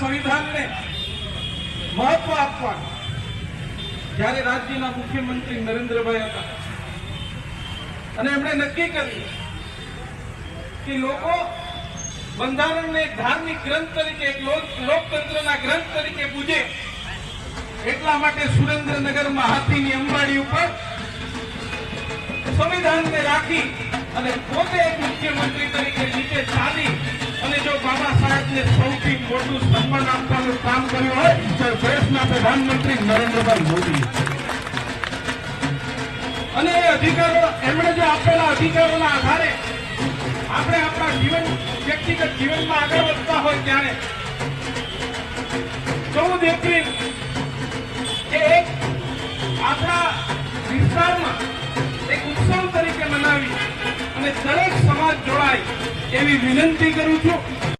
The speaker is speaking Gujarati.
સંવિધાનને મહત્વ આપવાનું. જ્યારે રાજ્યના મુખ્યમંત્રી નરેન્દ્રભાઈ હતા. અને એમણે નક્કી કર્યું કે લોકો બંધારણને ધાર્મિક ગ્રંથ તરીકે લોકતંત્રના ગ્રંથ તરીકે પૂજે. એટલા માટે સુરેન્દ્રનગરમાં હાથીની અંબાડી ઉપર સંવિધાનને રાખી અને પોતે એક બાબા સૌથી મોટું સન્માન આપવાનું કામ કર્યું હોય તો દેશના પ્રધાનમંત્રી નરેન્દ્રભાઈ મોદી. અને એ અધિકારો, એમણે જે આપેલા અધિકારોના આધારે આપણે આપણા જીવન, વ્યક્તિગત જીવનમાં આગળ વધતા હોય ત્યારે ચૌદ એપ્રિલ એ એક આપણા વિસ્તારમાં એક ઉત્સવ તરીકે મનાવી અને દરેક સમાજ જોડાય એવી વિનંતી કરું છું.